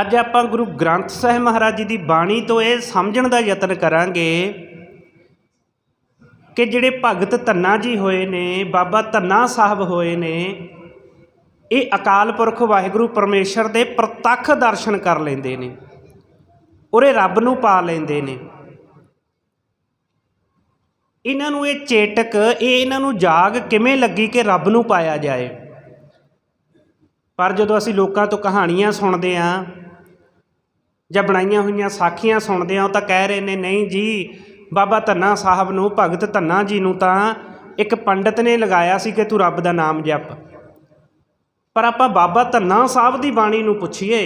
ਅੱਜ ਆਪਾਂ ਗੁਰੂ ਗ੍ਰੰਥ ਸਾਹਿਬ ਮਹਾਰਾਜ ਜੀ ਦੀ ਬਾਣੀ ਤੋਂ ਇਹ ਸਮਝਣ ਦਾ ਯਤਨ ਕਰਾਂਗੇ ਕਿ ਜਿਹੜੇ ਭਗਤ ਧੰਨਾ ਜੀ ਹੋਏ ਨੇ, ਬਾਬਾ ਧੰਨਾ ਸਾਹਿਬ ਹੋਏ ਨੇ, ਇਹ ਅਕਾਲ ਪੁਰਖ ਵਾਹਿਗੁਰੂ ਪਰਮੇਸ਼ਰ ਦੇ ਪ੍ਰਤੱਖ ਦਰਸ਼ਨ ਕਰ ਲੈਂਦੇ ਨੇ, ਉਰੇ ਰੱਬ ਨੂੰ ਪਾ ਲੈਂਦੇ ਨੇ। ਇਹਨਾਂ ਨੂੰ ਇਹ ਚੇਟਕ, ਇਹ ਇਹਨਾਂ ਨੂੰ ਜਾਗ ਕਿਵੇਂ ਲੱਗੀ ਕਿ ਰੱਬ ਨੂੰ ਪਾਇਆ ਜਾਏ? ਪਰ ਜਦੋਂ ਅਸੀਂ ਲੋਕਾਂ ਤੋਂ ਕਹਾਣੀਆਂ ਸੁਣਦੇ ਆਂ ਜਾਂ ਬਣਾਈਆਂ ਹੋਈਆਂ ਸਾਖੀਆਂ ਸੁਣਦੇ ਆਂ ਉਹ ਤਾਂ ਕਹਿ ਰਹੇ ਨੇ, ਨਹੀਂ ਜੀ, ਬਾਬਾ ਧੰਨਾ ਸਾਹਿਬ ਨੂੰ, ਭਗਤ ਧੰਨਾ ਜੀ ਨੂੰ ਤਾਂ ਇੱਕ ਪੰਡਤ ਨੇ ਲਗਾਇਆ ਸੀ ਕਿ ਤੂੰ ਰੱਬ ਦਾ ਨਾਮ ਜਪ। ਪਰ ਆਪਾਂ ਬਾਬਾ ਧੰਨਾ ਸਾਹਿਬ ਦੀ ਬਾਣੀ ਨੂੰ ਪੁੱਛੀਏ,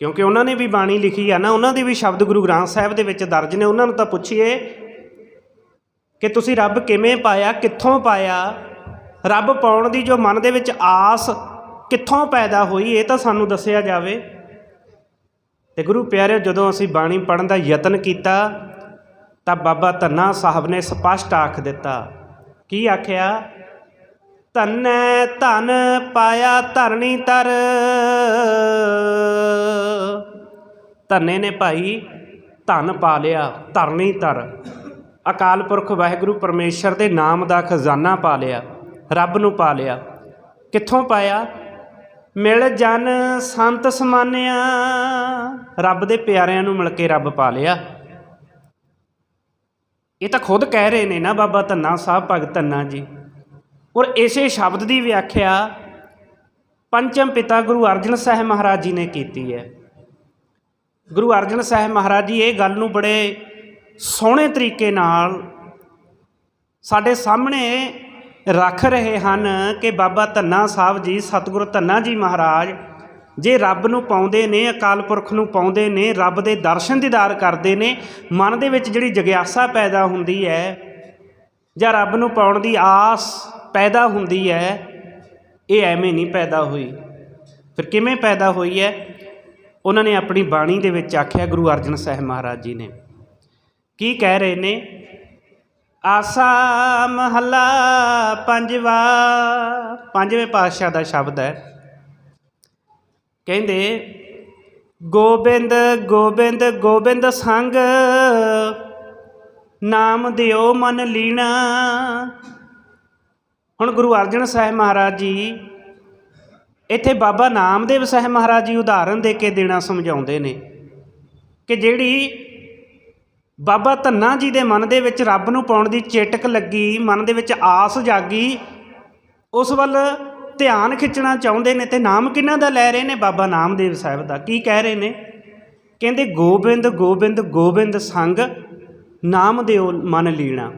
ਕਿਉਂਕਿ ਉਹਨਾਂ ਨੇ ਵੀ ਬਾਣੀ ਲਿਖੀ ਆ ਨਾ, ਉਹਨਾਂ ਦੇ ਵੀ ਸ਼ਬਦ ਗੁਰੂ ਗ੍ਰੰਥ ਸਾਹਿਬ ਦੇ ਵਿੱਚ ਦਰਜ ਨੇ, ਉਹਨਾਂ ਨੂੰ ਤਾਂ ਪੁੱਛੀਏ ਕਿ ਤੁਸੀਂ ਰੱਬ ਕਿਵੇਂ ਪਾਇਆ, ਕਿੱਥੋਂ ਪਾਇਆ? ਰੱਬ ਪਾਉਣ ਦੀ ਜੋ ਮਨ ਦੇ ਵਿੱਚ ਆਸ ਕਿੱਥੋਂ ਪੈਦਾ ਹੋਈ, ਇਹ ਤਾਂ ਸਾਨੂੰ ਦੱਸਿਆ ਜਾਵੇ। ਤੇ ਗੁਰੂ ਪਿਆਰਿਓ, ਜਦੋਂ ਅਸੀਂ ਬਾਣੀ ਪੜਨ ਦਾ ਯਤਨ ਕੀਤਾ, ਤਾਂ ਬਾਬਾ ਧੰਨਾ ਸਾਹਿਬ ਨੇ ਸਪਸ਼ਟ ਆਖ ਦਿੱਤਾ। ਕੀ ਆਖਿਆ? ਧੰਨੈ ਧਨ ਪਾਇਆ ਧਰਣੀ ਤਰ ਧੰਨੇ ਨੇ ਭਾਈ ਧਨ ਪਾ ਲਿਆ ਧਰਣੀ ਤਰ ਅਕਾਲ ਪੁਰਖ ਵਾਹਿਗੁਰੂ ਪਰਮੇਸ਼ਰ ਦੇ ਨਾਮ ਦਾ ਖਜ਼ਾਨਾ ਪਾ ਲਿਆ, ਰੱਬ ਨੂੰ ਪਾ ਲਿਆ। ਕਿੱਥੋਂ ਪਾਇਆ? ਮਿਲ ਜਨ ਸੰਤ ਸਮਾਨਿਆ। ਰੱਬ ਦੇ ਪਿਆਰਿਆਂ ਨੂੰ ਮਿਲ ਕੇ ਰੱਬ ਪਾ ਲਿਆ। ਇਹ ਤਾਂ ਖੁਦ ਕਹਿ ਰਹੇ ਨੇ ਨਾ ਬਾਬਾ ਧੰਨਾ ਸਾਹਿਬ, ਭਗਤ ਧੰਨਾ ਜੀ। ਔਰ ਇਸੇ ਸ਼ਬਦ ਦੀ ਵਿਆਖਿਆ ਪੰਚਮ ਪਿਤਾ ਗੁਰੂ ਅਰਜਨ ਸਾਹਿਬ ਮਹਾਰਾਜ ਜੀ ਨੇ ਕੀਤੀ ਹੈ। ਗੁਰੂ ਅਰਜਨ ਸਾਹਿਬ ਮਹਾਰਾਜ ਜੀ, ਇਹ ਗੱਲ ਨੂੰ ਬੜੇ ਸੋਹਣੇ ਤਰੀਕੇ ਨਾਲ ਸਾਡੇ ਸਾਹਮਣੇ ਰੱਖ ਰਹੇ ਹਨ ਕਿ ਬਾਬਾ ਧੰਨਾ ਸਾਹਿਬ ਜੀ, ਸਤਿਗੁਰੂ ਧੰਨਾ ਜੀ ਮਹਾਰਾਜ, ਜੇ ਰੱਬ ਨੂੰ ਪਾਉਂਦੇ ਨੇ, ਅਕਾਲ ਪੁਰਖ ਨੂੰ ਪਾਉਂਦੇ ਨੇ, ਰੱਬ ਦੇ ਦਰਸ਼ਨ ਦੀਦਾਰ ਕਰਦੇ ਨੇ, ਮਨ ਦੇ ਵਿੱਚ ਜਿਹੜੀ ਜਗਿਆਸਾ ਪੈਦਾ ਹੁੰਦੀ ਹੈ, ਜਾਂ ਰੱਬ ਨੂੰ ਪਾਉਣ ਦੀ ਆਸ ਪੈਦਾ ਹੁੰਦੀ ਹੈ, ਇਹ ਐਵੇਂ ਨਹੀਂ ਪੈਦਾ ਹੋਈ। ਫਿਰ ਕਿਵੇਂ ਪੈਦਾ ਹੋਈ ਹੈ? ਉਹਨਾਂ ਨੇ ਆਪਣੀ ਬਾਣੀ ਦੇ ਵਿੱਚ ਆਖਿਆ, ਗੁਰੂ ਅਰਜਨ ਸਾਹਿਬ ਮਹਾਰਾਜ ਜੀ ਨੇ। ਕੀ ਕਹਿ ਰਹੇ ਨੇ? ਆਸਾ ਮਹੱਲਾ ਪੰਜਵਾ, ਪੰਜਵੇਂ ਪਾਤਸ਼ਾਹ ਦਾ ਸ਼ਬਦ ਹੈ। ਕਹਿੰਦੇ, ਗੋਬਿੰਦ ਗੋਬਿੰਦ ਗੋਬਿੰਦ ਸੰਗ, ਨਾਮ ਦਿਓ ਮਨ ਲੀਣਾ। ਹੁਣ ਗੁਰੂ ਅਰਜਨ ਸਾਹਿਬ ਮਹਾਰਾਜ ਜੀ, ਇੱਥੇ ਬਾਬਾ ਨਾਮਦੇਵ ਸਾਹਿਬ ਮਹਾਰਾਜ ਜੀ ਉਦਾਹਰਨ ਦੇ ਕੇ ਦੇਣਾ ਸਮਝਾਉਂਦੇ ਨੇ ਕਿ ਜਿਹੜੀ ਬਾਬਾ ਧੰਨਾ ਜੀ ਦੇ ਮਨ ਦੇ ਵਿੱਚ ਰੱਬ ਨੂੰ ਪਾਉਣ ਦੀ ਚੇਟਕ ਲੱਗੀ, ਮਨ ਦੇ ਵਿੱਚ ਆਸ ਜਾਗੀ। ਉਸ ਵੱਲ ਧਿਆਨ ਖਿੱਚਣਾ ਚਾਹੁੰਦੇ ਨੇ ਤੇ ਨਾਮ ਕਿਹਨਾਂ ਦਾ ਲੈ ਰਹੇ ਨੇ? ਬਾਬਾ ਨਾਮਦੇਵ ਸਾਹਿਬ ਦਾ। ਕੀ ਕਹਿ ਰਹੇ ਨੇ? ਕਹਿੰਦੇ, ਗੋਬਿੰਦ ਗੋਬਿੰਦ ਗੋਬਿੰਦ ਸੰਗ, ਨਾਮ ਦਿਓ ਮਨ ਲੀਣਾ।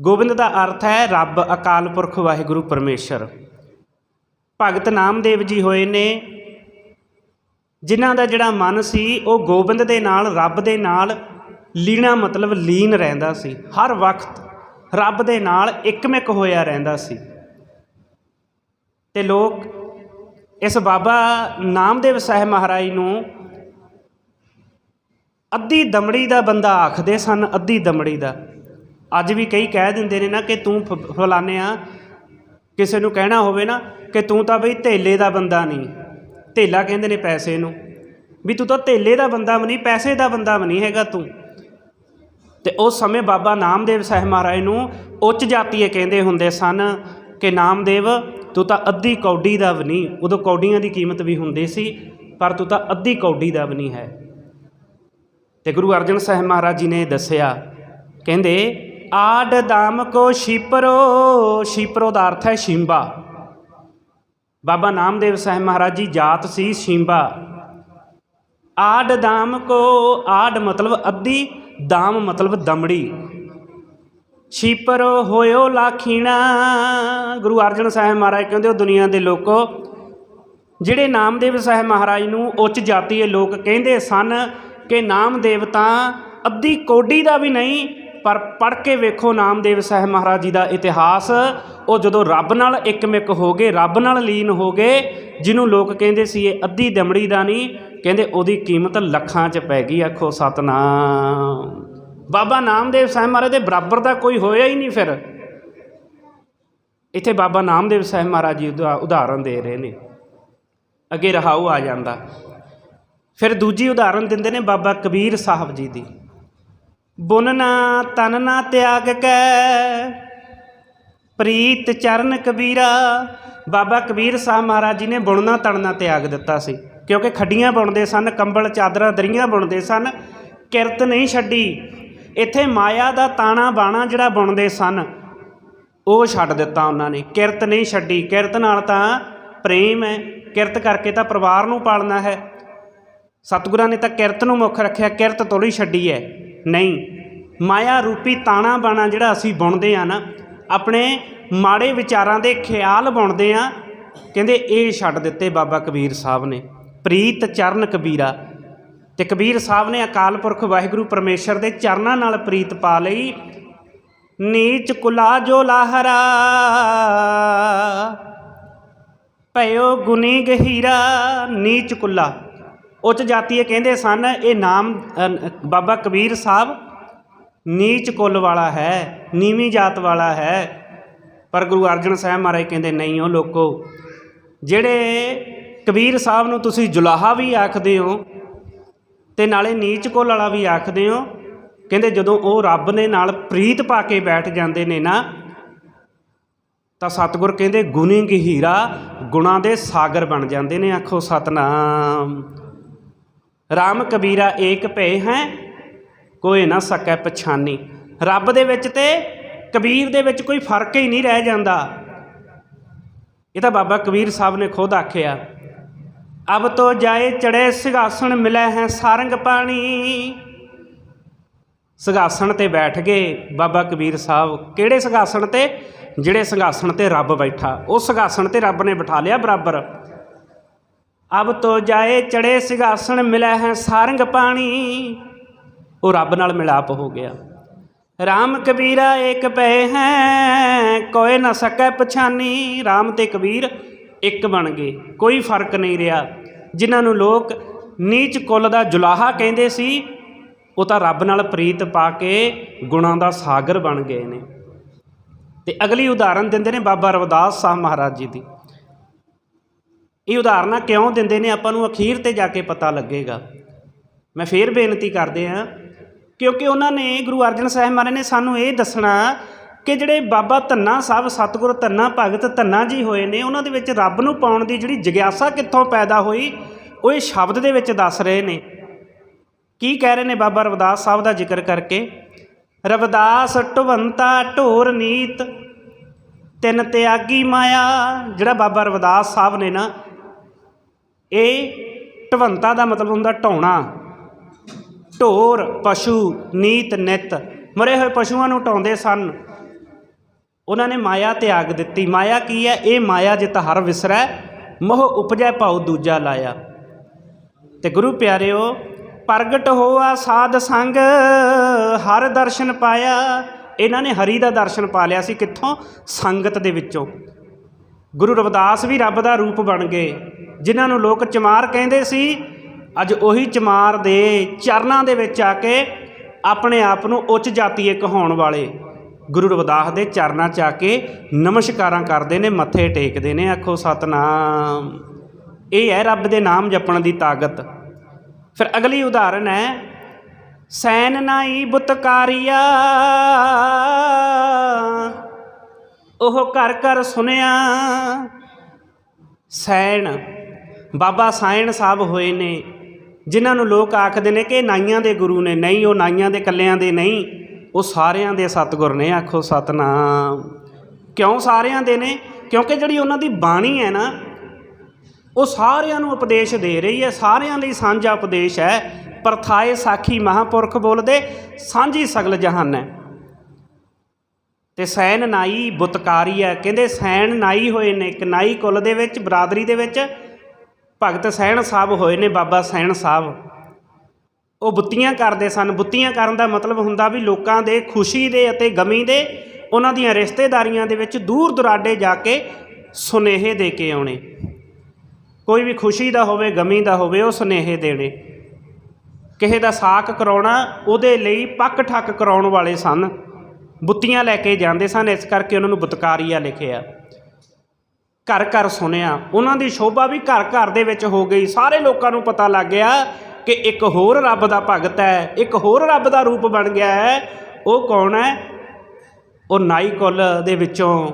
ਗੋਬਿੰਦ ਦਾ ਅਰਥ ਹੈ, ਰੱਬ, ਅਕਾਲ ਪੁਰਖ, ਵਾਹਿਗੁਰੂ, ਪਰਮੇਸ਼ਰ। ਭਗਤ ਨਾਮਦੇਵ ਜੀ ਹੋਏ ਨੇ ਜਿਨ੍ਹਾਂ ਦਾ ਜਿਹੜਾ ਮਨ ਸੀ, ਉਹ ਗੋਬਿੰਦ ਦੇ ਨਾਲ, ਰੱਬ ਦੇ ਨਾਲ ਲੀਣਾ ਮਤਲਬ ਲੀਨ ਰਹਿੰਦਾ ਸੀ। ਹਰ ਵਕਤ ਰੱਬ ਦੇ ਨਾਲ ਇੱਕਮਿਕ ਹੋਇਆ ਰਹਿੰਦਾ ਸੀ। ਤੇ ਲੋਕ ਇਸ ਬਾਬਾ ਨਾਮਦੇਵ ਸਾਹਿਬ ਮਹਾਰਾਜ ਨੂੰ ਅੱਧੀ ਦਮੜੀ ਦਾ ਬੰਦਾ ਆਖਦੇ ਸਨ, ਅੱਧੀ ਦਮੜੀ ਦਾ। ਅੱਜ ਵੀ ਕਈ ਕਹਿ ਦਿੰਦੇ ਨੇ ਨਾ ਕਿ ਤੂੰ ਫ- ਫਲਾਣੇ ਆ ਕਿਸੇ ਨੂੰ ਕਹਿਣਾ ਹੋਵੇ ਨਾ ਕਿ ਤੂੰ ਤਾਂ ਬਈ ਧੇਲੇ ਦਾ ਬੰਦਾ ਨਹੀਂ। ਧੇਲਾ ਕਹਿੰਦੇ ਨੇ ਪੈਸੇ ਨੂੰ, ਵੀ ਤੂੰ ਤਾਂ ਧੇਲੇ ਦਾ ਬੰਦਾ ਵੀ ਨਹੀਂ ਪੈਸੇ ਦਾ ਬੰਦਾ ਵੀ ਨਹੀਂ ਹੈਗਾ ਤੂੰ। ਤੇ ਉਸ ਸਮੇਂ ਬਾਬਾ ਨਾਮਦੇਵ ਸਾਹਿਬ ਮਹਾਰਾਜ ਨੂੰ ਉੱਚ ਜਾਤੀਏ ਕਹਿੰਦੇ ਹੁੰਦੇ ਸਨ ਕਿ ਨਾਮਦੇਵ, ਤੂੰ ਤਾਂ ਅੱਧੀ ਕੌਡੀ ਦਾ ਵੀ ਨਹੀਂ ਉਦੋਂ ਕੌਡੀਆਂ ਦੀ ਕੀਮਤ ਵੀ ਹੁੰਦੀ ਸੀ, ਪਰ ਤੂੰ ਤਾਂ ਅੱਧੀ ਕੌਡੀ ਦਾ ਵੀ ਨਹੀਂ ਹੈ। ਤੇ ਗੁਰੂ ਅਰਜਨ ਸਾਹਿਬ ਮਹਾਰਾਜ ਜੀ ਨੇ ਦੱਸਿਆ, ਕਹਿੰਦੇ ਆਡ ਦਾਮ ਕੋ ਸ਼ੀਪਰੋ ਸ਼ੀਪਰੋ ਦਾ ਅਰਥ ਹੈ ਸ਼ਿੰਬਾ। ਬਾਬਾ ਨਾਮਦੇਵ ਸਾਹਿਬ ਮਹਾਰਾਜ ਜੀ, ਜਾਤ ਸੀ ਸ਼ਿੰਬਾ। ਆੜ ਦਾਮ ਕੋ ਆੜ ਮਤਲਬ ਅੱਧੀ, ਦਾਮ ਮਤਲਬ ਦਮੜੀ। ਛੀਪਰ ਹੋਇਓ ਲਾਖੀਣਾ। ਗੁਰੂ ਅਰਜਨ ਸਾਹਿਬ ਮਹਾਰਾਜ ਕਹਿੰਦੇ, ਉਹ ਦੁਨੀਆ ਦੇ ਲੋਕੋ, ਜਿਹੜੇ ਨਾਮਦੇਵ ਸਾਹਿਬ ਮਹਾਰਾਜ ਨੂੰ ਉੱਚ ਜਾਤੀਏ ਲੋਕ ਕਹਿੰਦੇ ਸਨ ਕਿ ਨਾਮਦੇਵ ਤਾਂ ਅੱਧੀ ਕੋਡੀ ਦਾ ਵੀ ਨਹੀਂ ਪਰ ਪੜ੍ਹ ਕੇ ਵੇਖੋ ਨਾਮਦੇਵ ਸਾਹਿਬ ਮਹਾਰਾਜ ਜੀ ਦਾ ਇਤਿਹਾਸ, ਉਹ ਜਦੋਂ ਰੱਬ ਨਾਲ ਇੱਕਮਿਕ ਹੋ ਗਏ, ਰੱਬ ਨਾਲ ਲੀਨ ਹੋ ਗਏ, ਜਿਹਨੂੰ ਲੋਕ ਕਹਿੰਦੇ ਸੀ ਇਹ ਅੱਧੀ ਦਮੜੀ ਦਾ ਨਹੀਂ, ਕਹਿੰਦੇ ਉਹਦੀ ਕੀਮਤ ਲੱਖਾਂ 'ਚ ਪੈ ਗਈ, ਆਖੋ ਸਤਨਾਮ। ਬਾਬਾ ਨਾਮਦੇਵ ਸਾਹਿਬ ਮਹਾਰਾਜ ਦੇ ਬਰਾਬਰ ਦਾ ਕੋਈ ਹੋਇਆ ਹੀ ਨਹੀਂ ਫਿਰ। ਇੱਥੇ ਬਾਬਾ ਨਾਮਦੇਵ ਸਾਹਿਬ ਮਹਾਰਾਜ ਜੀ ਉਦਾ- ਉਦਾਹਰਨ ਦੇ ਰਹੇ ਨੇ। ਅੱਗੇ ਰਹਾਉ ਆ ਜਾਂਦਾ। ਫਿਰ ਦੂਜੀ ਉਦਾਹਰਨ ਦਿੰਦੇ ਨੇ ਬਾਬਾ ਕਬੀਰ ਸਾਹਿਬ ਜੀ ਦੀ। ਬੁਨਨਾ ਤਨ ਨਾ ਤਿਆਗ ਕੈ। ਪ੍ਰੀਤ ਚਰਨ ਕਬੀਰਾ, ਬਾਬਾ ਕਬੀਰ ਸਾਹਿਬ ਮਹਾਰਾਜ ਜੀ ਨੇ ਬੁਣਨਾ, ਤਣਨਾ ਤਿਆਗ ਦਿੱਤਾ ਸੀ। ਕਿਉਂਕਿ ਖੱਡੀਆਂ ਬੁਣਦੇ ਸਨ, ਕੰਬਲ, ਚਾਦਰਾਂ, ਦਰੀਆਂ ਬੁਣਦੇ ਸਨ, ਕਿਰਤ ਨਹੀਂ ਛੱਡੀ। ਇੱਥੇ ਮਾਇਆ ਦਾ ਤਾਣਾ ਬਾਣਾ ਜਿਹੜਾ ਬੁਣਦੇ ਸਨ, ਉਹ ਛੱਡ ਦਿੱਤਾ ਉਹਨਾਂ ਨੇ। ਕਿਰਤ ਨਹੀਂ ਛੱਡੀ। ਕਿਰਤ ਨਾਲ ਤਾਂ ਪ੍ਰੇਮ ਹੈ। ਕਿਰਤ ਕਰਕੇ ਤਾਂ ਪਰਿਵਾਰ ਨੂੰ ਪਾਲਣਾ ਹੈ। ਸਤਿਗੁਰਾਂ ਨੇ ਤਾਂ ਕਿਰਤ ਨੂੰ ਮੁੱਖ ਰੱਖਿਆ। ਕਿਰਤ ਤੋੜੀ ਛੱਡੀ ਹੈ। ਨਹੀਂ। ਮਾਇਆ ਰੂਪੀ ਤਾਣਾ ਬਾਣਾ ਜਿਹੜਾ ਅਸੀਂ ਬੁਣਦੇ ਆ ਨਾ, ਆਪਣੇ ਮਾੜੇ ਵਿਚਾਰਾਂ ਦੇ ਖਿਆਲ ਬੁਣਦੇ ਆ ਕਹਿੰਦੇ ਇਹ ਛੱਡ ਦਿੱਤੇ ਬਾਬਾ ਕਬੀਰ ਸਾਹਿਬ ਨੇ। ਪ੍ਰੀਤ ਚਰਨ ਕਬੀਰਾ। ਤੇ ਕਬੀਰ ਸਾਹਿਬ ਨੇ ਅਕਾਲ ਪੁਰਖ ਵਾਹਿਗੁਰੂ ਪਰਮੇਸ਼ਰ ਦੇ ਚਰਨਾਂ ਨਾਲ ਪ੍ਰੀਤ ਪਾ ਲਈ। ਨੀਚ ਕੁਲਾ ਜੋ ਲਾਹਰਾ, ਭਇਓ ਗੁਨੀ ਗਹੀਰਾ, ਨੀਚ ਕੁਲਾ। ਉੱਚ ਜਾਤੀਏ ਕਹਿੰਦੇ ਸਨ, ਇਹ ਨਾਮ ਬਾਬਾ ਕਬੀਰ ਸਾਹਿਬ ਨੀਚ ਕੁੱਲ ਵਾਲਾ ਹੈ, ਨੀਵੀਂ ਜਾਤ ਵਾਲਾ ਹੈ। ਪਰ ਗੁਰੂ ਅਰਜਨ ਸਾਹਿਬ ਮਹਾਰਾਜ ਕਹਿੰਦੇ, ਨਹੀਂ ਉਹ ਲੋਕੋ, ਜਿਹੜੇ ਕਬੀਰ ਸਾਹਿਬ ਨੂੰ ਤੁਸੀਂ ਜੁਲਾਹਾ ਵੀ ਆਖਦੇ ਹੋ ਤੇ ਨਾਲੇ ਨੀਚ ਕੁੱਲ ਵਾਲਾ ਵੀ ਆਖਦੇ ਹੋ, ਕਹਿੰਦੇ ਜਦੋਂ ਉਹ ਰੱਬ ਨੇ ਨਾਲ ਪ੍ਰੀਤ ਪਾ ਕੇ ਬੈਠ ਜਾਂਦੇ ਨੇ ਨਾ, ਤਾਂ ਸਤਿਗੁਰ ਕਹਿੰਦੇ, ਗੁਣੀ ਹੀਰਾ ਗੁਣਾ ਦੇ ਸਾਗਰ ਬਣ ਜਾਂਦੇ ਨੇ। ਆਖੋ ਸਤਨਾਮ। RAM ਕਬੀਰਾ ਏਕ ਭੈ ਹੈ, ਕੋਈ ਨਾ ਸਕੈ ਪਛਾਨੀ। ਰੱਬ ਦੇ ਵਿੱਚ ਤੇ ਕਬੀਰ ਦੇ ਵਿੱਚ ਕੋਈ ਫ਼ਰਕ ਹੀ ਨਹੀਂ ਰਹਿ ਜਾਂਦਾ। ਇਹ ਤਾਂ ਬਾਬਾ ਕਬੀਰ ਸਾਹਿਬ ਨੇ ਖੁਦ ਆਖਿਆ, ਅਬ ਤੋ ਜਾਏ ਚੜੇ ਸਿੰਘਾਸਣ ਮਿਲੇ ਹੈ ਸਾਰੰਗ ਪਾਣੀ। ਸਿੰਘਾਸਣ ਤੇ ਬੈਠ ਗਏ ਬਾਬਾ ਕਬੀਰ ਸਾਹਿਬ। ਕਿਹੜੇ ਸਿੰਘਾਸਣ ਤੇ? ਜਿਹੜੇ ਸਿੰਘਾਸਣ ਤੇ ਰੱਬ ਬੈਠਾ। ਉਹ ਸਿੰਘਾਸਣ ਤੇ ਰੱਬ ਨੇ ਬਿਠਾ ਲਿਆ ਬਰਾਬਰ। ਅਬ ਤੋ ਜਾਏ ਚੜੇ ਸਿੰਘਾਸਣ ਮਿਲੇ ਹੈ ਸਾਰੰਗ ਪਾਣੀ। ਉਹ ਰੱਬ ਨਾਲ ਮਿਲਾਪ ਹੋ ਗਿਆ। RAM ਕਬੀਰਾ ਏਕ ਪਏ ਹੈ ਕੋਈ ਨਾ ਸਕੈ ਪਛਾਨੀ। RAM ਤੇ ਕਬੀਰ ਇੱਕ ਬਣ ਗਏ, ਕੋਈ ਫ਼ਰਕ ਨਹੀਂ ਰਿਹਾ। ਜਿਨ੍ਹਾਂ ਨੂੰ ਲੋਕ ਨੀਚ ਕੁੱਲ ਦਾ ਜੁਲਾਹਾ ਕਹਿੰਦੇ ਸੀ, ਉਹ ਤਾਂ ਰੱਬ ਨਾਲ ਪ੍ਰੀਤ ਪਾ ਕੇ ਗੁਣਾਂ ਦਾ ਸਾਗਰ ਬਣ ਗਏ ਨੇ। ਤੇ ਅਗਲੀ ਉਦਾਹਰਨ ਦਿੰਦੇ ਨੇ ਬਾਬਾ ਰਵਿਦਾਸ ਸਾਹਿਬ ਮਹਾਰਾਜ ਜੀ ਦੀ। ਇਹ ਉਦਾਹਰਨਾਂ ਕਿਉਂ ਦਿੰਦੇ ਨੇ ਆਪਾਂ ਨੂੰ ਅਖੀਰ ਤੇ ਜਾ ਕੇ ਪਤਾ ਲੱਗੇਗਾ। ਮੈਂ ਫੇਰ ਬੇਨਤੀ ਕਰਦੇ ਹਾਂ, ਕਿਉਂਕਿ ਉਹਨਾਂ ਨੇ ਗੁਰੂ ਅਰਜਨ ਸਾਹਿਬ ਮਹਾਰਾਜ ਨੇ ਸਾਨੂੰ ਇਹ ਦੱਸਣਾ ਕਿ ਜਿਹੜੇ ਬਾਬਾ ਧੰਨਾ ਸਾਹਿਬ, ਸਤਿਗੁਰ ਧੰਨਾ, ਭਗਤ ਧੰਨਾ ਜੀ ਹੋਏ ਨੇ, ਉਹਨਾਂ ਦੇ ਵਿੱਚ ਰੱਬ ਨੂੰ ਪਾਉਣ ਦੀ ਜਿਹੜੀ ਜਗਿਆਸਾ ਕਿੱਥੋਂ ਪੈਦਾ ਹੋਈ, ਉਹ ਇਹ ਸ਼ਬਦ ਦੇ ਵਿੱਚ ਦੱਸ ਰਹੇ ਨੇ। ਕੀ ਕਹਿ ਰਹੇ ਨੇ ਬਾਬਾ ਰਵਿਦਾਸ ਸਾਹਿਬ ਦਾ ਜ਼ਿਕਰ ਕਰਕੇ? ਰਵਿਦਾਸ ਢਵੰਤਾ ਢੋਰ ਨੀਤ, ਤਿੰਨ ਤਿਆਗੀ ਮਾਇਆ, ਜਿਹੜਾ ਬਾਬਾ ਰਵਿਦਾਸ ਸਾਹਿਬ ਨੇ ਨਾ ਇਹ ਢਵੰਤਾ ਦਾ ਮਤਲਬ ਹੁੰਦਾ ਢਾਉਣਾ। ਢੋਰ, ਪਸ਼ੂ, ਨੀਤ, ਨਿਤ। ਮਰੇ ਹੋਏ ਪਸ਼ੂਆਂ ਨੂੰ ਢਾਉਂਦੇ ਸਨ। ਉਹਨਾਂ ਨੇ ਮਾਇਆ ਤਿਆਗ ਦਿੱਤੀ। ਮਾਇਆ ਕੀ ਹੈ? ਇਹ ਮਾਇਆ ਜਿਤ ਹਰ ਵਿਸਰੈ, ਮੋਹ ਉਪਜੈ ਭਾਉ ਦੂਜਾ ਲਾਇਆ। ਤੇ ਗੁਰੂ ਪਿਆਰਿਓ, ਪ੍ਰਗਟ ਹੋਆ ਸਾਧ ਸੰਗ, ਹਰ ਦਰਸ਼ਨ ਪਾਇਆ। ਇਹਨਾਂ ਨੇ ਹਰੀ ਦਾ ਦਰਸ਼ਨ ਪਾ ਲਿਆ ਸੀ ਕਿੱਥੋਂ? ਸੰਗਤ ਦੇ ਵਿੱਚੋਂ। ਗੁਰੂ ਰਵਿਦਾਸ ਵੀ ਰੱਬ ਦਾ ਰੂਪ ਬਣ ਗਏ, ਜਿਨ੍ਹਾਂ ਨੂੰ ਲੋਕ ਚਮਾਰ ਕਹਿੰਦੇ ਸੀ, ਅੱਜ ਉਹੀ ਚਮਾਰ ਦੇ ਚਰਨਾਂ ਦੇ ਵਿੱਚ ਆ ਕੇ ਆਪਣੇ ਆਪ ਨੂੰ ਉੱਚ ਜਾਤੀਏ ਕਹਾਉਣ ਵਾਲੇ ਗੁਰੂ ਰਵਿਦਾਸ ਦੇ ਚਰਨਾਂ 'ਚ ਆ ਕੇ ਨਮਸਕਾਰਾਂ ਕਰਦੇ ਨੇ, ਮੱਥੇ ਟੇਕਦੇ ਨੇ, ਆਖੋ ਸਤਨਾਮ। ਇਹ ਹੈ ਰੱਬ ਦੇ ਨਾਮ ਜਪਣ ਦੀ ਤਾਕਤ। ਫਿਰ ਅਗਲੀ ਉਦਾਹਰਨ ਹੈ, ਸੈਨ ਨਾਈ ਬੁਤਕਾਰੀਆ। ਉਹ ਘਰ ਘਰ ਸੁਨਿਆ ਸੈਣ, ਬਾਬਾ ਸਾਇਣ ਸਾਹਿਬ ਹੋਏ ਨੇ, ਜਿਨ੍ਹਾਂ ਨੂੰ ਲੋਕ ਆਖਦੇ ਨੇ ਕਿ ਨਾਈਆਂ ਦੇ ਗੁਰੂ ਨੇ। ਨਹੀਂ, ਉਹ ਨਾਈਆਂ ਦੇ ਕੱਲਿਆਂ ਦੇ ਨਹੀਂ, ਉਹ ਸਾਰਿਆਂ ਦੇ ਸਤਿਗੁਰ ਨੇ, ਆਖੋ ਸਤਨਾਮ। ਕਿਉਂ ਸਾਰਿਆਂ ਦੇ ਨੇ? ਕਿਉਂਕਿ ਜਿਹੜੀ ਉਹਨਾਂ ਦੀ ਬਾਣੀ ਹੈ ਨਾ, ਉਹ ਸਾਰਿਆਂ ਨੂੰ ਉਪਦੇਸ਼ ਦੇ ਰਹੀ ਹੈ। ਸਾਰਿਆਂ ਲਈ ਸਾਂਝਾ ਉਪਦੇਸ਼ ਹੈ। ਪਰਥਾਏ ਸਾਖੀ ਮਹਾਪੁਰਖ ਬੋਲਦੇ, ਸਾਂਝੀ ਸਗਲ ਜਹਾਨ ਹੈ। ਤੇ ਸੈਨ ਨਾਈ ਬੁਤਕਾਰੀ ਹੈ। ਕਹਿੰਦੇ ਸੈਨ ਨਾਈ ਹੋਏ ਨੇ, ਇੱਕ ਨਾਈ ਕੁੱਲ ਦੇ ਵਿੱਚ, ਬਰਾਦਰੀ ਦੇ ਵਿੱਚ। ਭਗਤ ਸੈਣ ਸਾਹਿਬ ਹੋਏ ਨੇ, ਬਾਬਾ ਸੈਣ ਸਾਹਿਬ। ਉਹ ਬੁੱਤੀਆਂ ਕਰਦੇ ਸਨ। ਬੁੱਤੀਆਂ ਕਰਨ ਦਾ ਮਤਲਬ ਹੁੰਦਾ ਵੀ ਲੋਕਾਂ ਦੇ ਖੁਸ਼ੀ ਦੇ ਅਤੇ ਗਮੀ ਦੇ, ਉਹਨਾਂ ਦੀਆਂ ਰਿਸ਼ਤੇਦਾਰੀਆਂ ਦੇ ਵਿੱਚ ਦੂਰ ਦੁਰਾਡੇ ਜਾ ਕੇ ਸੁਨੇਹੇ ਦੇ ਕੇ ਆਉਣੇ। ਕੋਈ ਵੀ ਖੁਸ਼ੀ ਦਾ ਹੋਵੇ, ਗਮੀ ਦਾ ਹੋਵੇ, ਉਹ ਸੁਨੇਹੇ ਦੇਣੇ। ਕਿਸੇ ਦਾ ਸਾਕ ਕਰਾਉਣਾ, ਉਹਦੇ ਲਈ ਪੱਕ ਠੱਕ ਕਰਾਉਣ ਵਾਲੇ ਸਨ। ਬੁੱਤੀਆਂ ਲੈ ਕੇ ਜਾਂਦੇ ਸਨ, ਇਸ ਕਰਕੇ ਉਹਨਾਂ ਨੂੰ ਬੁਤਕਾਰੀਆ ਲਿਖਿਆ। ਘਰ ਘਰ ਸੁਣਿਆ। ਉਹਨਾਂ ਦੀ ਸ਼ੋਭਾ ਵੀ ਘਰ ਘਰ ਦੇ ਵਿੱਚ ਹੋ ਗਈ। ਸਾਰੇ ਲੋਕਾਂ ਨੂੰ ਪਤਾ ਲੱਗ ਗਿਆ ਕਿ ਇੱਕ ਹੋਰ ਰੱਬ ਦਾ ਭਗਤ ਹੈ, ਇੱਕ ਹੋਰ ਰੱਬ ਦਾ ਰੂਪ ਬਣ ਗਿਆ ਹੈ। ਉਹ ਕੌਣ ਹੈ? ਉਹ ਨਾਈ ਕੁੱਲ ਦੇ ਵਿੱਚੋਂ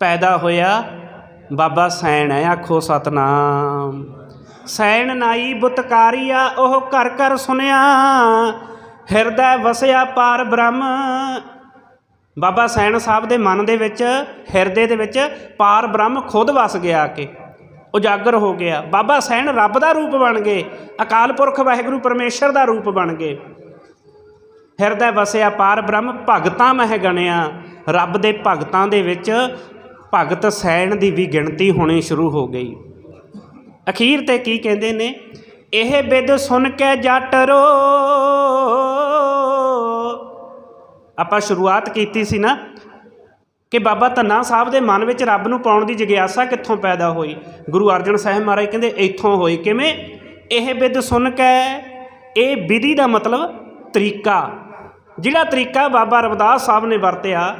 ਪੈਦਾ ਹੋਇਆ ਬਾਬਾ ਸੈਣ ਹੈ, ਆਖੋ ਸਤਨਾਮ। ਸੈਣ ਨਾਈ ਬੁਤਕਾਰੀਆ, ਉਹ ਘਰ ਘਰ ਸੁਣਿਆ। ਹਿਰਦੈ ਵਸਿਆ ਪਾਰ ਬ੍ਰਹਮ। ਬਾਬਾ ਸੈਣ ਸਾਹਿਬ ਦੇ ਮਨ ਦੇ ਵਿੱਚ, ਹਿਰਦੇ ਦੇ ਵਿੱਚ ਪਾਰ ਬ੍ਰਹਮ ਖੁਦ ਵਸ ਗਿਆ ਆ ਕੇ। ਉਜਾਗਰ ਹੋ ਗਿਆ। ਬਾਬਾ ਸੈਣ ਰੱਬ ਦਾ ਰੂਪ ਬਣ ਗਏ। ਅਕਾਲ ਪੁਰਖ ਵਾਹਿਗੁਰੂ ਪਰਮੇਸ਼ਰ ਦਾ ਰੂਪ ਬਣ ਗਏ। ਹਿਰਦੈ ਵਸਿਆ ਪਾਰ ਬ੍ਰਹਮ ਭਗਤਾਂ ਮਹਿ ਗਣਿਆ। ਰੱਬ ਦੇ ਭਗਤਾਂ ਦੇ ਵਿੱਚ ਭਗਤ ਸੈਣ ਦੀ ਵੀ ਗਿਣਤੀ ਹੋਣੀ ਸ਼ੁਰੂ ਹੋ ਗਈ। ਅਖੀਰ ਤੇ ਕੀ ਕਹਿੰਦੇ ਨੇ? ਇਹ ਬਿਦ ਸੁਣ ਕੇ ਜੱਟ ਰੋ। ਆਪਾਂ ਸ਼ੁਰੂਆਤ ਕੀਤੀ ਸੀ ਨਾ ਕਿ ਬਾਬਾ ਧੰਨਾ ਸਾਹਿਬ ਦੇ ਮਨ ਵਿੱਚ ਰੱਬ ਨੂੰ ਪਾਉਣ ਦੀ ਜਿਗਿਆਸਾ ਕਿੱਥੋਂ ਪੈਦਾ ਹੋਈ? ਗੁਰੂ ਅਰਜਨ ਸਾਹਿਬ ਮਹਾਰਾਜ ਕਹਿੰਦੇ, ਇੱਥੋਂ ਹੋਈ। ਕਿਵੇਂ? ਇਹ ਬਿਦ ਸੁਣ ਕੇ ਇਹ ਵਿਧੀ ਦਾ ਮਤਲਬ ਤਰੀਕਾ। ਜਿਹੜਾ ਤਰੀਕਾ ਬਾਬਾ ਰਵਿਦਾਸ ਸਾਹਿਬ ਨੇ ਵਰਤਿਆ,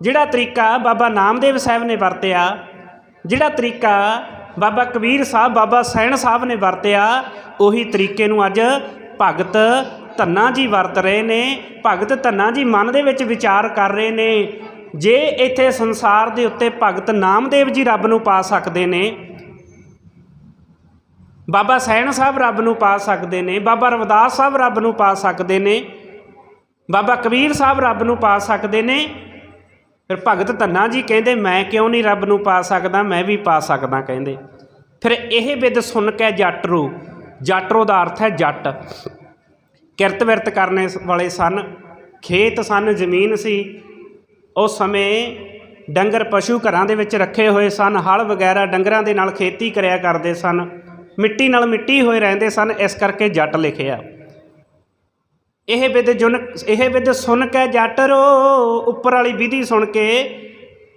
ਜਿਹੜਾ ਤਰੀਕਾ ਬਾਬਾ ਨਾਮਦੇਵ ਸਾਹਿਬ ਨੇ ਵਰਤਿਆ, ਜਿਹੜਾ ਤਰੀਕਾ ਬਾਬਾ ਕਬੀਰ ਸਾਹਿਬ, ਬਾਬਾ ਸੈਣ ਸਾਹਿਬ ਨੇ ਵਰਤਿਆ, ਉਹੀ ਤਰੀਕੇ ਨੂੰ ਅੱਜ ਭਗਤ ਧੰਨਾ ਜੀ ਵਰਤ ਰਹੇ ਨੇ, ਭਗਤ ਧੰਨਾ ਜੀ ਮਨ ਦੇ ਵਿੱਚ ਵਿਚਾਰ ਕਰ ਰਹੇ ਨੇ। ਜੇ ਇੱਥੇ ਸੰਸਾਰ ਦੇ ਉੱਤੇ ਭਗਤ ਨਾਮਦੇਵ ਜੀ ਰੱਬ ਨੂੰ ਪਾ ਸਕਦੇ ਨੇ, ਬਾਬਾ ਸੈਣ ਸਾਹਿਬ ਰੱਬ ਨੂੰ ਪਾ ਸਕਦੇ ਨੇ, ਬਾਬਾ ਰਵਿਦਾਸ ਸਾਹਿਬ ਰੱਬ ਨੂੰ ਪਾ ਸਕਦੇ ਨੇ, ਬਾਬਾ ਕਬੀਰ ਸਾਹਿਬ ਰੱਬ ਨੂੰ ਪਾ ਸਕਦੇ ਨੇ, ਫਿਰ ਭਗਤ ਧੰਨਾ ਜੀ ਕਹਿੰਦੇ, ਮੈਂ ਕਿਉਂ ਨਹੀਂ ਰੱਬ ਨੂੰ ਪਾ ਸਕਦਾ? ਮੈਂ ਵੀ ਪਾ ਸਕਦਾ, ਕਹਿੰਦੇ। ਫਿਰ ਇਹ ਵਿਦ ਸੁਣ ਕੇ ਜੱਟ ਰੂ। ਜੱਟ ਦਾ ਅਰਥ ਹੈ ਜੱਟ। ਕਿਰਤ ਵਿਰਤ ਕਰਨੇ ਵਾਲੇ ਸਨ। ਖੇਤ ਸਨ, ਜ਼ਮੀਨ ਸੀ। ਉਸ ਸਮੇਂ ਡੰਗਰ ਪਸ਼ੂ ਘਰਾਂ ਦੇ ਵਿੱਚ ਰੱਖੇ ਹੋਏ ਸਨ। ਹਲ ਵਗੈਰਾ ਡੰਗਰਾਂ ਦੇ ਨਾਲ ਖੇਤੀ ਕਰਿਆ ਕਰਦੇ ਸਨ। ਮਿੱਟੀ ਨਾਲ ਮਿੱਟੀ ਹੋਏ ਰਹਿੰਦੇ ਸਨ, ਇਸ ਕਰਕੇ ਜੱਟ ਲਿਖਿਆ। ਇਹ ਵਿਦ ਜੁਨ, ਇਹ ਵਿਦ ਸੁਣ ਕੇ ਜੱਟ ਰੋ। ਉੱਪਰ ਵਾਲੀ ਵਿਧੀ ਸੁਣ ਕੇ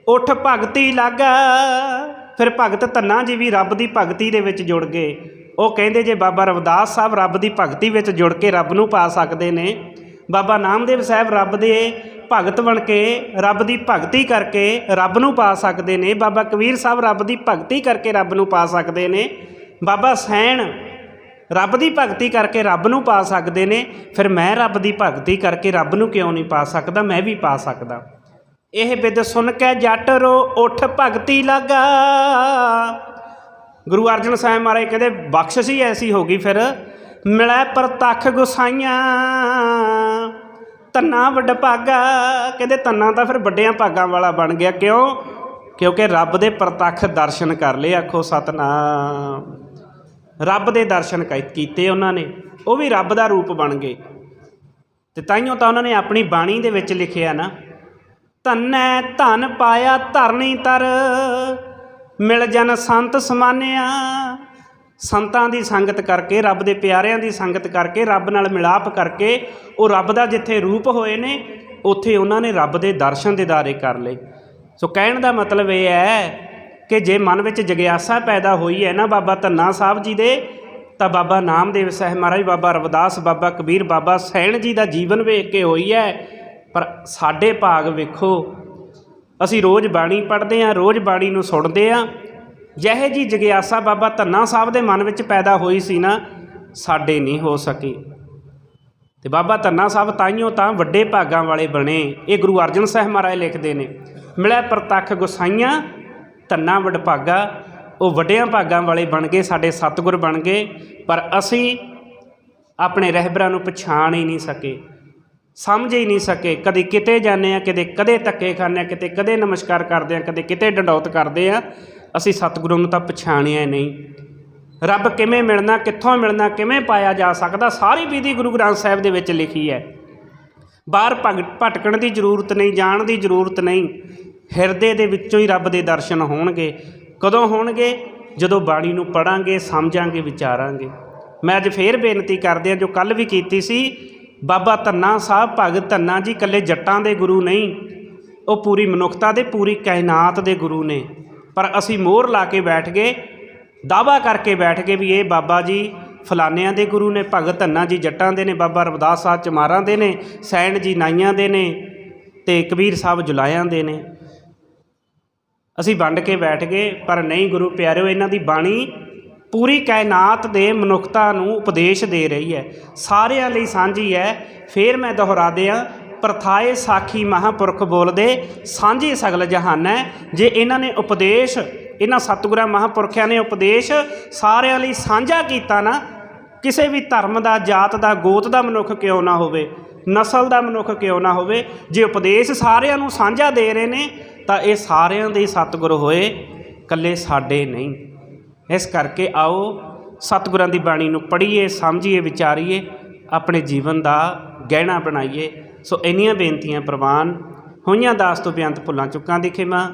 ਉਠ ਭਗਤੀ ਲਾਗਾ। ਫਿਰ ਭਗਤ ਧੰਨਾ ਜੀ ਵੀ ਰੱਬ ਦੀ ਭਗਤੀ ਦੇ ਵਿੱਚ ਜੁੜ ਗਏ। ਉਹ ਕਹਿੰਦੇ ਜੇ ਬਾਬਾ ਰਵਿਦਾਸ ਸਾਹਿਬ ਰੱਬ ਦੀ ਭਗਤੀ ਵਿੱਚ ਜੁੜ ਕੇ ਰੱਬ ਨੂੰ ਪਾ ਸਕਦੇ ਨੇ, ਬਾਬਾ ਨਾਮਦੇਵ ਸਾਹਿਬ ਰੱਬ ਦੇ ਭਗਤ ਬਣ ਕੇ, ਰੱਬ ਦੀ ਭਗਤੀ ਕਰਕੇ ਰੱਬ ਨੂੰ ਪਾ ਸਕਦੇ ਨੇ, ਬਾਬਾ ਕਬੀਰ ਸਾਹਿਬ ਰੱਬ ਦੀ ਭਗਤੀ ਕਰਕੇ ਰੱਬ ਨੂੰ ਪਾ ਸਕਦੇ ਨੇ, ਬਾਬਾ ਸੈਣ ਰੱਬ ਦੀ ਭਗਤੀ ਕਰਕੇ ਰੱਬ ਨੂੰ ਪਾ ਸਕਦੇ ਨੇ, ਫਿਰ ਮੈਂ ਰੱਬ ਦੀ ਭਗਤੀ ਕਰਕੇ ਰੱਬ ਨੂੰ ਕਿਉਂ ਨਹੀਂ ਪਾ ਸਕਦਾ, ਮੈਂ ਵੀ ਪਾ ਸਕਦਾ। ਇਹ ਬਿਦ ਸੁਣ ਕੇ ਜੱਟ ਰੋ, ਉਠ ਭਗਤੀ ਲਾਗਾ। ਗੁਰੂ ਅਰਜਨ ਸਾਹਿਬ ਮਹਾਰਾਜ ਕਹਿੰਦੇ, ਬਖਸ਼ਿਸ਼ ਹੀ ਐਸੀ ਹੋ ਗਈ ਫਿਰ। ਮਿਲੈ ਪ੍ਰਤੱਖ ਗੁਸਾਈਆਂ ਤੰਨਾ ਵੱਡ ਭਾਗਾ। ਕਹਿੰਦੇ ਤੰਨਾ ਤਾਂ ਫਿਰ ਵੱਡਿਆਂ ਭਾਗਾਂ ਵਾਲਾ ਬਣ ਗਿਆ। ਕਿਉਂ? ਕਿਉਂਕਿ ਰੱਬ ਦੇ ਪ੍ਰਤੱਖ ਦਰਸ਼ਨ ਕਰ ਲਏ, ਆਖੋ ਸਤਨਾਮ। ਰੱਬ ਦੇ ਦਰਸ਼ਨ ਕੀਤੇ ਉਹਨਾਂ ਨੇ, ਉਹ ਵੀ ਰੱਬ ਦਾ ਰੂਪ ਬਣ ਗਏ। ਤੇ ਤਾਈਓ ਤਾਂ ਉਹਨਾਂ ਨੇ ਆਪਣੀ ਬਾਣੀ ਦੇ ਵਿੱਚ ਲਿਖਿਆ ਨਾ, ਧੰਨੈ ਧਨ ਪਾਇਆ ਧਰਨੀ ਤਰ। ਮਿਲ ਜਨ ਸੰਤ ਸਮਾਨਿਆ। ਸੰਤਾਂ ਦੀ ਸੰਗਤ ਕਰਕੇ, ਰੱਬ ਦੇ ਪਿਆਰਿਆਂ ਦੀ ਸੰਗਤ ਕਰਕੇ, ਰੱਬ ਨਾਲ ਮਿਲਾਪ ਕਰਕੇ, ਉਹ ਰੱਬ ਦਾ ਜਿੱਥੇ ਰੂਪ ਹੋਏ ਨੇ, ਉੱਥੇ ਉਹਨਾਂ ਨੇ ਰੱਬ ਦੇ ਦਰਸ਼ਨ ਦਿਦਾਰੇ ਕਰ ਲਏ। ਸੋ ਕਹਿਣ ਦਾ ਮਤਲਬ ਇਹ ਹੈ ਕਿ ਜੇ ਮਨ ਵਿੱਚ ਜਗਿਆਸਾ ਪੈਦਾ ਹੋਈ ਹੈ ਨਾ ਬਾਬਾ ਧੰਨਾ ਸਾਹਿਬ ਜੀ ਦੇ, ਤਾਂ ਬਾਬਾ ਨਾਮਦੇਵ ਸਾਹਿਬ ਮਹਾਰਾਜ, ਬਾਬਾ ਰਵਿਦਾਸ, ਬਾਬਾ ਕਬੀਰ, ਬਾਬਾ ਸੈਣ ਜੀ ਦਾ ਜੀਵਨ ਵੇਖ ਕੇ ਹੋਈ ਹੈ। ਪਰ ਸਾਡੇ ਭਾਗ ਵੇਖੋ ਅਸੀਂ ਰੋਜ਼ ਬਾਣੀ ਪੜ੍ਹਦੇ ਹਾਂ, ਰੋਜ਼ ਬਾਣੀ ਨੂੰ ਸੁਣਦੇ ਹਾਂ। ਜਿਹੇ ਜੀ ਜਗਿਆਸਾ ਬਾਬਾ ਧੰਨਾ ਸਾਹਿਬ ਦੇ ਮਨ ਵਿੱਚ ਪੈਦਾ ਹੋਈ ਸੀ ਨਾ, ਸਾਡੇ ਨਹੀਂ ਹੋ ਸਕੀ। ਤੇ ਬਾਬਾ ਧੰਨਾ ਸਾਹਿਬ ਤਾਈਓ ਤਾਂ ਵੱਡੇ ਭਾਗਾਂ ਵਾਲੇ ਬਣੇ। ਇਹ ਗੁਰੂ ਅਰਜਨ ਸਾਹਿਬ ਮਹਾਰਾਜ ਲਿਖਦੇ ਨੇ ਮਿਲਿਆ ਪ੍ਰਤੱਖ ਗੁਸਾਈਆਂ, ਧੰਨਾ ਵਡਭਾਗਾ ਉਹ ਵੱਡਿਆਂ ਭਾਗਾਂ ਵਾਲੇ ਬਣ ਗਏ, ਸਾਡੇ ਸਤਿਗੁਰ ਬਣ ਗਏ, ਪਰ ਅਸੀਂ ਆਪਣੇ ਰਹਿਬਰਾਂ ਨੂੰ ਪਛਾਣ ਹੀ ਨਹੀਂ ਸਕੇ। ਸਮਝ ਹੀ ਨਹੀਂ ਸਕੇ। ਕਦੇ ਕਿਤੇ ਜਾਂਦੇ ਆ ਕਿਤੇ ਕਦੇ ਧੱਕੇ ਖਾਂਦੇ ਆ ਕਿਤੇ ਕਦੇ ਨਮਸਕਾਰ ਕਰਦੇ ਆ ਕਦੇ ਕਿਤੇ ਡੰਡੌਤ ਕਰਦੇ ਆ ਅਸੀਂ ਸਤਿਗੁਰੂ ਨੂੰ ਤਾਂ ਪਛਾਣਿਆ ਹੀ ਨਹੀਂ। ਰੱਬ ਕਿਵੇਂ ਮਿਲਣਾ, ਕਿੱਥੋਂ ਮਿਲਣਾ, ਕਿਵੇਂ ਪਾਇਆ ਜਾ ਸਕਦਾ, ਸਾਰੀ ਵਿਧੀ ਗੁਰੂ ਗ੍ਰੰਥ ਸਾਹਿਬ ਦੇ ਵਿੱਚ ਲਿਖੀ ਹੈ। ਬਾਹਰ ਭਗ, ਭਟਕਣ ਦੀ ਜ਼ਰੂਰਤ ਨਹੀਂ, ਜਾਣ ਦੀ ਜ਼ਰੂਰਤ ਨਹੀਂ। ਹਿਰਦੇ ਦੇ ਵਿੱਚੋਂ ਹੀ ਰੱਬ ਦੇ ਦਰਸ਼ਨ ਹੋਣਗੇ। ਕਦੋਂ ਹੋਣਗੇ? ਜਦੋਂ ਬਾਣੀ ਨੂੰ ਪੜਾਂਗੇ ਸਮਝਾਂਗੇ, ਵਿਚਾਰਾਂਗੇ। ਮੈਂ ਅੱਜ ਫੇਰ ਬੇਨਤੀ ਕਰਦੇ ਆ ਜੋ ਕੱਲ ਵੀ ਕੀਤੀ ਸੀ ਬਾਬਾ ਧੰਨਾ ਸਾਹਿਬ, ਭਗਤ ਧੰਨਾ ਜੀ, ਇਕੱਲੇ ਜੱਟਾਂ ਦੇ ਗੁਰੂ ਨਹੀਂ। ਉਹ ਪੂਰੀ ਮਨੁੱਖਤਾ ਦੇ, ਪੂਰੀ ਕਾਇਨਾਤ ਦੇ ਗੁਰੂ ਨੇ। ਪਰ ਅਸੀਂ ਮੋਹਰ ਲਾ ਕੇ ਬੈਠ ਗਏ ਦਾਵਾ ਕਰਕੇ ਬੈਠ ਗਏ ਵੀ ਇਹ ਬਾਬਾ ਜੀ ਫਲਾਨਿਆਂ ਦੇ ਗੁਰੂ ਨੇ, ਭਗਤ ਧੰਨਾ ਜੀ ਜੱਟਾਂ ਦੇ ਨੇ, ਬਾਬਾ ਰਵਦਾਸ ਸਾਹਿਬ ਚਮਾਰਾਂ ਦੇ ਨੇ ਸੈਣ ਜੀ ਨਾਈਆਂ ਦੇ ਨੇ ਤੇ ਕਬੀਰ ਸਾਹਿਬ ਜੁਲਾਇਆਂ ਦੇ ਨੇ। ਅਸੀਂ ਵੰਡ ਕੇ ਬੈਠ ਗਏ, ਪਰ ਨਹੀਂ ਗੁਰੂ ਪਿਆਰਿਓ, ਇਹਨਾਂ ਦੀ ਬਾਣੀ ਪੂਰੀ ਕਾਇਨਾਤ ਦੇ ਮਨੁੱਖਤਾ ਨੂੰ ਉਪਦੇਸ਼ ਦੇ ਰਹੀ ਹੈ। ਸਾਰਿਆਂ ਲਈ ਸਾਂਝੀ ਹੈ। ਫੇਰ ਮੈਂ ਦੁਹਰਾ ਦਿਆਂ, ਪ੍ਰਥਾਏ ਸਾਖੀ ਮਹਾਪੁਰਖ ਬੋਲਦੇ, ਸਾਂਝੀ ਸਗਲ ਜਹਾਨੈ ਜੇ ਇਹਨਾਂ ਨੇ ਉਪਦੇਸ਼, ਇਹਨਾਂ ਸਤਿਗੁਰਾਂ ਮਹਾਪੁਰਖਿਆਂ ਨੇ ਉਪਦੇਸ਼ ਸਾਰਿਆਂ ਲਈ ਸਾਂਝਾ ਕੀਤਾ ਨਾ, ਕਿਸੇ ਵੀ ਧਰਮ ਦਾ, ਜਾਤ ਦਾ, ਗੋਤ ਦਾ ਮਨੁੱਖ ਕਿਉਂ ਨਾ ਹੋਵੇ? ਨਸਲ ਦਾ ਮਨੁੱਖ ਕਿਉਂ ਨਾ ਹੋਵੇ? ਜੇ ਉਪਦੇਸ਼ ਸਾਰਿਆਂ ਨੂੰ ਸਾਂਝਾ ਦੇ ਰਹੇ ਨੇ, ਤਾਂ ਇਹ ਸਾਰਿਆਂ ਦੇ ਸਤਿਗੁਰ ਹੋਏ, ਇਕੱਲੇ ਸਾਡੇ ਨਹੀਂ। ਇਸ ਕਰਕੇ ਆਓ ਸਤਿਗੁਰਾਂ ਦੀ ਬਾਣੀ ਨੂੰ ਪੜ੍ਹੀਏ, ਸਮਝੀਏ, ਵਿਚਾਰੀਏ, ਆਪਣੇ ਜੀਵਨ ਦਾ ਗਹਿਣਾ ਬਣਾਈਏ। ਸੋ ਇੰਨੀਆਂ ਬੇਨਤੀਆਂ ਪ੍ਰਵਾਨ ਹੋਈਆਂ ਦਾਸ ਤੋਂ ਬੇਅੰਤ ਭੁੱਲਾਂ ਚੁੱਕਾਂ ਦੀ ਖਿਮਾ।